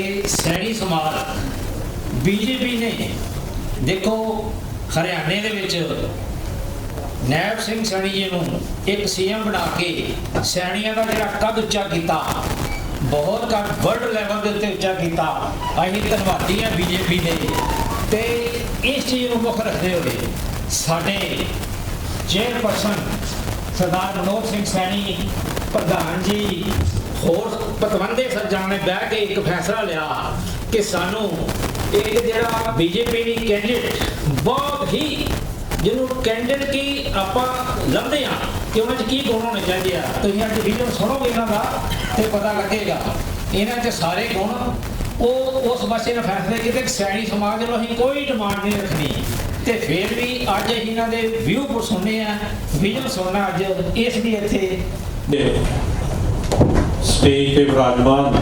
ਕਿ ਸੈਣੀ ਸਮਾਜ ਬੀਜੇਪੀ ਨੇ ਦੇਖੋ ਹਰਿਆਣੇ ਦੇ ਵਿੱਚ ਨੈਬ ਸਿੰਘ ਸੈਣੀ ਜੀ ਨੂੰ ਇੱਕ ਸੀਐਮ ਬਣਾ ਕੇ ਸੈਣੀਆਂ ਦਾ ਜਿਹੜਾ ਕੱਦ ਉੱਚਾ ਕੀਤਾ, ਬਹੁਤ ਕੱਦ ਵਰਲਡ ਲੈਵਲ ਦੇ ਉੱਤੇ ਉੱਚਾ ਕੀਤਾ, ਅਸੀਂ ਧੰਨਵਾਦੀ ਹਾਂ ਬੀਜੇਪੀ ਦੇ। ਤੇ ਇਸ ਚੀਜ਼ ਨੂੰ ਮੁੱਖ ਰੱਖਦੇ ਹੋਏ ਸਾਡੇ ਚੇਅਰਪਰਸਨ ਸਰਦਾਰ ਮਨੋਜ ਸਿੰਘ ਸੈਣੀ, ਪ੍ਰਧਾਨ ਜੀ ਹੋਰ ਪਤਵੰਦੇ ਸਰਜਾਂ ਨੇ ਬਹਿ ਕੇ ਇੱਕ ਫੈਸਲਾ ਲਿਆ ਕਿ ਸਾਨੂੰ ਇੱਕ ਜਿਹੜਾ ਬੀਜੇਪੀ ਦੀ ਕੈਂਡੀਡੇਟ ਬਹੁਤ ਹੀ, ਜਿਹਨੂੰ ਕੈਂਡੀਡੇਟ ਕੀ ਆਪਾਂ ਲੱਭਦੇ ਆ ਕਿ ਉਹਨਾਂ 'ਚ ਕੀ ਗੁਣ ਹੋਣੇ ਚਾਹੀਦੇ ਆ। ਤੁਸੀਂ ਅੱਜ ਵੀਡੀਓ ਸੁਣੋਗੇ ਇਹਨਾਂ ਦਾ ਤੇ ਪਤਾ ਲੱਗੇਗਾ। ਇਹਨਾਂ 'ਚ ਸਾਰੇ ਗੁਣ, ਉਹ ਉਸ ਪਾਸੇ ਨੇ ਫੈਸਲੇ ਕੀਤੇ ਕਿ ਸੈਣੀ ਸਮਾਜ ਵੱਲੋਂ ਅਸੀਂ ਕੋਈ ਡਿਮਾਂਡ ਨਹੀਂ ਰੱਖਣੀ। ਤੇ ਫਿਰ ਵੀ ਅੱਜ ਅਸੀਂ ਇਹਨਾਂ ਦੇ ਵਿਊ ਪਰ ਸੁਣਨੇ ਆ ਵਿਜ਼ਨ ਸੁਣਨਾ ਅੱਜ, ਇਸ ਲਈ ਇੱਥੇ ਦੇ ਸਟੇਜ ਤੇ ਵਿਰਾਜਮਾਨ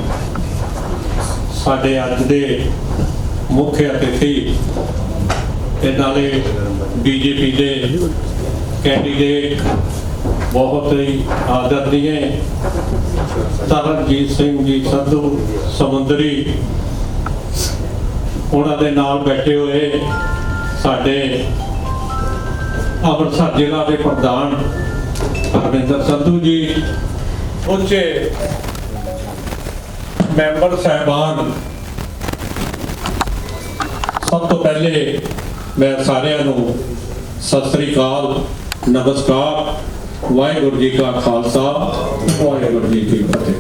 ਸਾਡੇ ਅੱਜ ਦੇ ਮੁੱਖ ਅਤਿਥੀ ਤੇ ਨਾਲੇ ਬੀਜੇਪੀ ਦੇ ਕੈਂਡੀਡੇਟ ਬਹੁਤ ਹੀ ਆਦਰਨੀਏ ਤਰਨਜੀਤ ਸਿੰਘ ਜੀ ਸੰਧੂ ਸਮੁੰਦਰੀ। ਉਹਨਾਂ ਦੇ ਨਾਲ ਬੈਠੇ ਹੋਏ ਸਾਡੇ ਅੰਮ੍ਰਿਤਸਰ ਜ਼ਿਲ੍ਹਾ ਦੇ ਪ੍ਰਧਾਨ ਪਰਮਿੰਦਰ ਸੰਧੂ ਜੀ ਉੱਚੇ ਮੈਂਬਰ ਸਾਹਿਬਾਨ। ਸਭ ਤੋਂ ਪਹਿਲੇ ਮੈਂ ਸਾਰਿਆਂ ਨੂੰ ਸਤਿ ਸ੍ਰੀ ਅਕਾਲ, ਨਮਸਕਾਰ। ਵਾਹਿਗੁਰੂ ਜੀ ਕਾ ਖਾਲਸਾ, ਵਾਹਿਗੁਰੂ ਜੀ ਕੀ ਫਤਿਹ।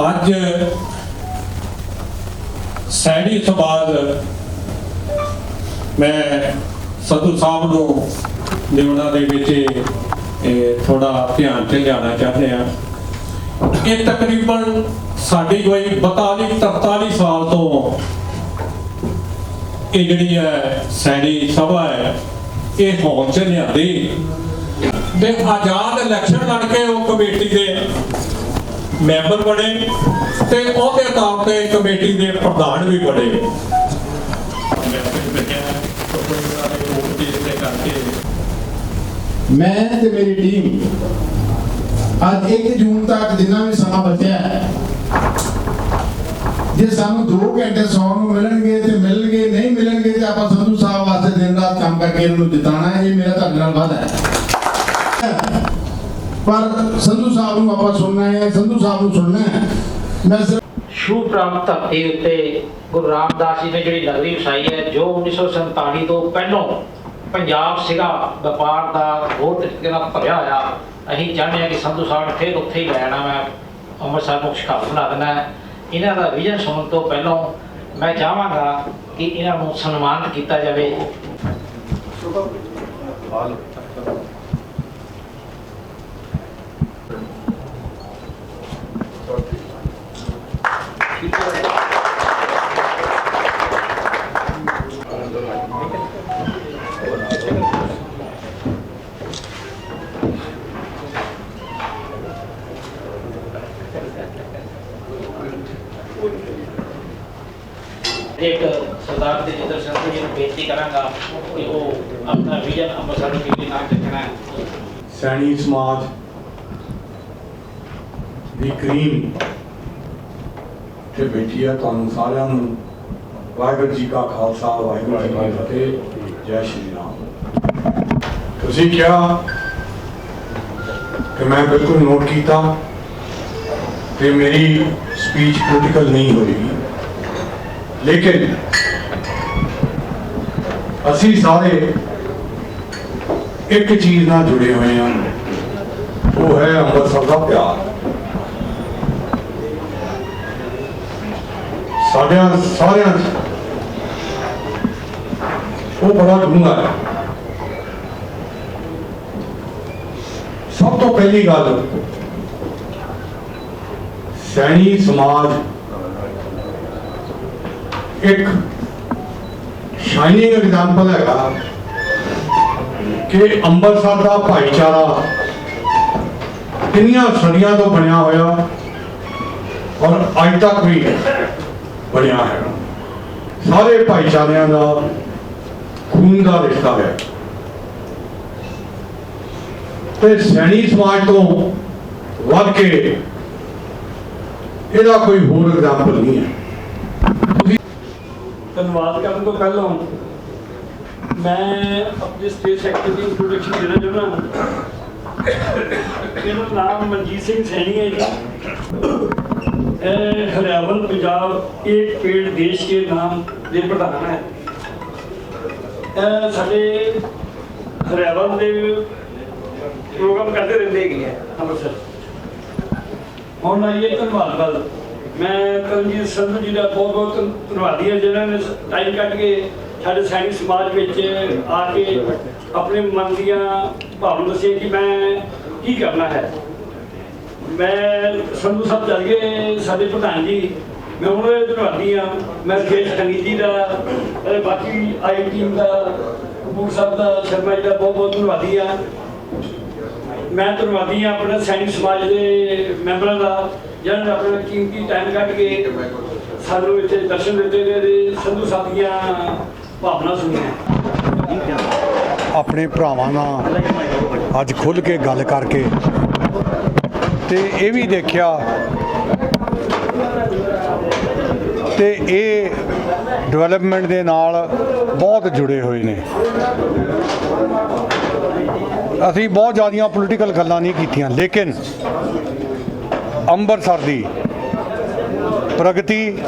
ਅੱਜ ਸੈਣੀ ਸਮਾਜ ਮੈਂ ਸਤੂ ਸਾਹਿਬ ਨੂੰ ਨਿਉਣਾ ਦੇ ਵਿੱਚ ਥੋੜਾ ਧਿਆਨ ਤੇ ਲਿਆਉਣਾ ਚਾਹੁੰਦੇ ਆ ਇਹ ਤਕਰੀਬਨ ਸਾਡੀ ਕੋਈ 42 43 ਸਾਲ ਤੋਂ ਇਹ ਜਿਹੜੀ ਹੈ ਸੈਣੀ ਸਭਾ ਹੈ, ਇਹ ਹੋਂਦ ਚ ਲਿਆਂਦੀ। ਦੇ ਆਜ਼ਾਦ ਇਲੈਕਸ਼ਨ ਲੜ ਕੇ ਉਹ ਕਮੇਟੀ ਦੇ ਮੈਂਬਰ ਬਣੇ ਤੇ ਉਹਦੇ ਤੌਰ ਤੇ ਕਮੇਟੀ ਦੇ ਪ੍ਰਧਾਨ ਵੀ ਬਣੇ। ਮੈਂ ਤੇ ਮੇਰੀ ਟੀਮ ਅੱਜ 1 ਜੂਨ ਤੱਕ ਜਿੰਨਾ ਵੀ ਸਮਾਂ ਬਚਿਆ ਹੈ, ਜੇ ਸਾਨੂੰ 2 ਘੰਟੇ ਸੌਣ ਨੂੰ ਮਿਲਣਗੇ ਤੇ ਮਿਲਣਗੇ, ਨਹੀਂ ਮਿਲਣਗੇ ਤੇ ਆਪਾਂ ਸੰਧੂ ਸਾਹਿਬ ਵਾਸਤੇ ਦਿਨ ਰਾਤ ਕੰਮ ਕਰਕੇ ਇਹਨਾਂ ਨੂੰ ਜਿਤਾਣਾ ਹੈ, ਇਹ ਮੇਰਾ ਤੁਹਾਡੇ ਨਾਲ ਵਾਅਦਾ ਹੈ। ਪਰ ਸੰਧੂ ਸਾਹਿਬ ਨੂੰ ਆਪਾਂ ਸੁਣਨਾ ਹੈ, ਸੰਧੂ ਸਾਹਿਬ ਨੂੰ ਸੁਣਨਾ ਹੈ। ਮੈਂ ਸਿਰਫ ਪ੍ਰਾਪਤ ਧਰਤੀ ਉੱਤੇ ਗੁਰੂ ਰਾਮਦਾਸ ਜੀ ਨੇ ਜਿਹੜੀ ਨਗਰੀ ਵਸਾਈ ਹੈ, ਜੋ 1947 ਤੋਂ ਪਹਿਲਾਂ ਪੰਜਾਬ ਸੀਗਾ, ਵਪਾਰ ਦਾ ਬਹੁਤ ਤਰੀਕੇ ਨਾਲ ਭਰਿਆ ਹੋਇਆ। ਅਸੀਂ ਚਾਹੁੰਦੇ ਹਾਂ ਕਿ ਸੰਧੂ ਸਾਹਿਬ ਨੇ ਫਿਰ ਉੱਥੇ ਹੀ ਲੈਣਾ ਮੈਂ ਅੰਮ੍ਰਿਤਸਰ ਨੂੰ ਸ਼ਿਕਾਰ ਬਣਾ ਦੇਣਾ। ਇਹਨਾਂ ਦਾ ਵਿਜ਼ਨ ਸੁਣਨ ਤੋਂ ਪਹਿਲਾਂ ਮੈਂ ਚਾਹਾਂਗਾ ਕਿ ਇਹਨਾਂ ਨੂੰ ਸਨਮਾਨਿਤ ਕੀਤਾ ਜਾਵੇ। ਇੱਕ ਸਰਦਾਰ ਦੇ ਜਿੱਦਰ ਸਿੰਘ ਜੀ ਨੂੰ ਬੇਨਤੀ ਕਰਾਂਗਾ ਕਿ ਉਹ ਆਪਣਾ ਵਿਜ਼ਨ ਅੰਮ੍ਰਿਤਸਰ ਨੂੰ ਕਿਵੇਂ ਨਾਲ ਚੱਕਣਾ ਹੈ ਸੈਣੀ ਸਮਾਜ ਦੀ ਕਰੀਮ ਤੇ ਬੈਠੀ ਆ ਤੁਹਾਨੂੰ ਸਾਰਿਆਂ ਨੂੰ ਵਾਹਿਗੁਰੂ ਜੀ ਕਾ ਖਾਲਸਾ ਵਾਹਿਗੁਰੂ ਜੀ ਕੀ ਫਤਿਹ ਜੈ ਸ਼੍ਰੀ ਰਾਮ ਤੁਸੀਂ ਕਿਹਾ ਕਿ ਮੈਂ ਬਿਲਕੁਲ ਨੋਟ ਕੀਤਾ ਕਿ ਮੇਰੀ ਸਪੀਚ ਪੋਲੀਟੀਕਲ ਨਹੀਂ ਹੋਏਗੀ ਲੇਕਿਨ ਅਸੀਂ ਸਾਰੇ ਇੱਕ ਚੀਜ਼ ਨਾਲ ਜੁੜੇ ਹੋਏ ਹਾਂ। ਉਹ ਹੈ ਅੰਮ੍ਰਿਤਸਰ ਦਾ ਪਿਆਰ। ਸਾਡਿਆਂ ਸਾਰਿਆਂ ਉਹ ਬੜਾ ਡੂੰਘਾ ਹੈ। ਸਭ ਤੋਂ ਪਹਿਲੀ ਗੱਲ ਸੈਣੀ ਸਮਾਜ ਇੱਕ ਸ਼ਾਈਨਿੰਗ ਐਗਜ਼ਾਮਪਲ ਹੈਗਾ ਕਿ ਅੰਮ੍ਰਿਤਸਰ ਦਾ ਭਾਈਚਾਰਾ ਕਿੰਨੀਆਂ ਸਦੀਆਂ ਤੋਂ ਬਣਿਆ ਹੋਇਆ ਔਰ ਅੱਜ ਤੱਕ ਵੀ ਬਣਿਆ ਹੈ। ਸਾਰੇ ਭਾਈਚਾਰਿਆਂ ਦਾ ਖੂਨ ਦਾ ਰਿਸ਼ਤਾ ਹੈ। ਤੇ ਸੈਣੀ ਸਮਾਜ ਤੋਂ ਵੱਧ ਕੇ ਇਹਦਾ ਕੋਈ ਹੋਰ ਐਗਜ਼ਾਮਪਲ ਨਹੀਂ ਹੈ। ਧੰਨਵਾਦ ਕਰਨ ਤੋਂ ਪਹਿਲਾਂ ਮੈਂ ਆਪਣੇ ਸਟੇਟ ਸੈਕਟਰੀ ਦੀ ਇੰਟਰੋਡਕਸ਼ਨ ਦੇਣਾ ਚਾਹੁੰਦਾ ਇਹਦਾ ਨਾਮ ਮਨਜੀਤ ਸਿੰਘ ਸੈਣੀ ਹੈ ਜੀ। ਇਹ ਹਰਿਆਵਲ, ਪੰਜਾਬ, ਇੱਕ ਪੇੜ ਦੇਸ਼ ਕੇ ਨਾਮ ਦੇ ਪ੍ਰਧਾਨ ਹੈ। ਸਾਡੇ ਹਰਿਆਵਲ ਦੇ ਪ੍ਰੋਗਰਾਮ ਕਰਦੇ ਰਹਿੰਦੇ ਹੈਗੇ ਹੈ ਅੰਮ੍ਰਿਤਸਰ। ਹੁਣ ਆਈਏ ਧੰਨਵਾਦ ਵੱਲ। ਮੈਂ ਕਰਮਜੀਤ ਸੰਧੂ ਜੀ ਦਾ ਬਹੁਤ ਬਹੁਤ ਧੰਨਵਾਦੀ ਹਾਂ ਜਿਨ੍ਹਾਂ ਨੇ ਟਾਈਮ ਕੱਢ ਕੇ ਸਾਡੇ ਸੈਨਿਕ ਸਮਾਜ ਵਿੱਚ ਆ ਕੇ ਆਪਣੇ ਮਨ ਦੀਆਂ ਭਾਵਨਾ ਦੱਸੀਆਂ ਕਿ ਮੈਂ ਕੀ ਕਰਨਾ ਹੈ। ਮੈਂ ਸੰਧੂ ਸਾਹਿਬ ਚੱਲ ਗਏ, ਸਾਡੇ ਪ੍ਰਧਾਨ ਜੀ। ਮੈਂ ਉਹਨਾਂ ਦੇ ਧੰਨਵਾਦੀ ਹਾਂ, ਮੈਂ ਖੇਤ ਸੰਗੀਤ ਜੀ ਦਾ ਅਤੇ ਬਾਕੀ ਆਈ ਟੀਮ ਦਾ, ਕਪੂਰ ਸਾਹਿਬ ਦਾ, ਸ਼ਰਮਾ ਜੀ ਦਾ ਬਹੁਤ ਬਹੁਤ ਧੰਨਵਾਦੀ ਹਾਂ। ਮੈਂ ਧੰਨਵਾਦੀ ਹਾਂ, ਆਪਣੇ ਸੈਨਿਕ ਸਮਾਜ ਦੇ ਮੈਂਬਰਾਂ ਦਾ ਜਿਹਨਾਂ ਨੇ ਆਪਣਾ ਕੀਮਤੀ ਟਾਈਮ ਕੱਢ ਕੇ ਸਾਨੂੰ ਇੱਥੇ ਦਰਸ਼ਨ ਦਿੱਤੇ ਨੇ ਤੇ ਸੰਧੂ ਸਾਹਿਬ ਭਾਵਨਾ ਸੁਣੀਆਂ। ਆਪਣੇ ਭਰਾਵਾਂ ਨਾਲ ਅੱਜ ਖੁੱਲ ਕੇ ਗੱਲ ਕਰਕੇ ਤੇ ਇਹ ਵੀ ਦੇਖਿਆ ਤੇ ਇਹ ਡਿਵੈਲਪਮੈਂਟ ਦੇ ਨਾਲ ਬਹੁਤ ਜੁੜੇ ਹੋਏ ਨੇ। ਅਸੀਂ ਬਹੁਤ ਜ਼ਿਆਦੀਆਂ ਪੋਲੀਟੀਕਲ ਗੱਲਾਂ ਨਹੀਂ ਕੀਤੀਆਂ, ਲੇਕਿਨ ਅੰਮ੍ਰਿਤਸਰ ਦੀ ਪ੍ਰਗਤੀ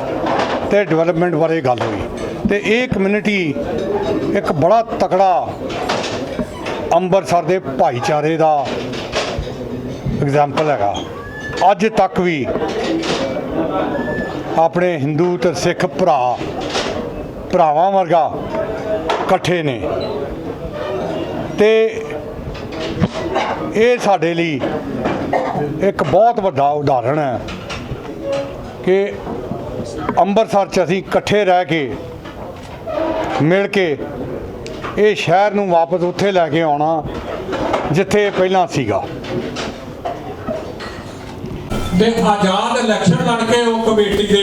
ਤੇ ਡਿਵੈਲਪਮੈਂਟ ਬਾਰੇ ਗੱਲ ਹੋਈ ਤੇ ਇਹ ਕਮਿਊਨਿਟੀ ਇੱਕ ਬੜਾ ਤਕੜਾ ਅੰਮ੍ਰਿਤਸਰ ਦੇ ਭਾਈਚਾਰੇ ਦਾ ਐਗਜ਼ਾਮਪਲ ਹੈਗਾ। ਅੱਜ ਤੱਕ ਵੀ ਆਪਣੇ ਹਿੰਦੂ ਤੇ ਸਿੱਖ ਭਰਾ, ਭਰਾਵਾਂ ਵਰਗਾ ਇਕੱਠੇ ਨੇ। ਤੇ ਇਹ ਸਾਡੇ ਲਈ ਇੱਕ ਬਹੁਤ ਵੱਡਾ ਉਦਾਹਰਣ ਹੈ ਕਿ ਅੰਮ੍ਰਿਤਸਰ 'ਚ ਅਸੀਂ ਇਕੱਠੇ ਰਹਿ ਕੇ, ਮਿਲ ਕੇ ਇਹ ਸ਼ਹਿਰ ਨੂੰ ਵਾਪਸ ਉੱਥੇ ਲੈ ਕੇ ਆਉਣਾ ਜਿੱਥੇ ਪਹਿਲਾਂ ਸੀਗਾ। ਤੇ ਆਜ਼ਾਦ ਇਲੈਕਸ਼ਨ ਲੜ ਕੇ ਉਹ ਕਮੇਟੀ ਦੇ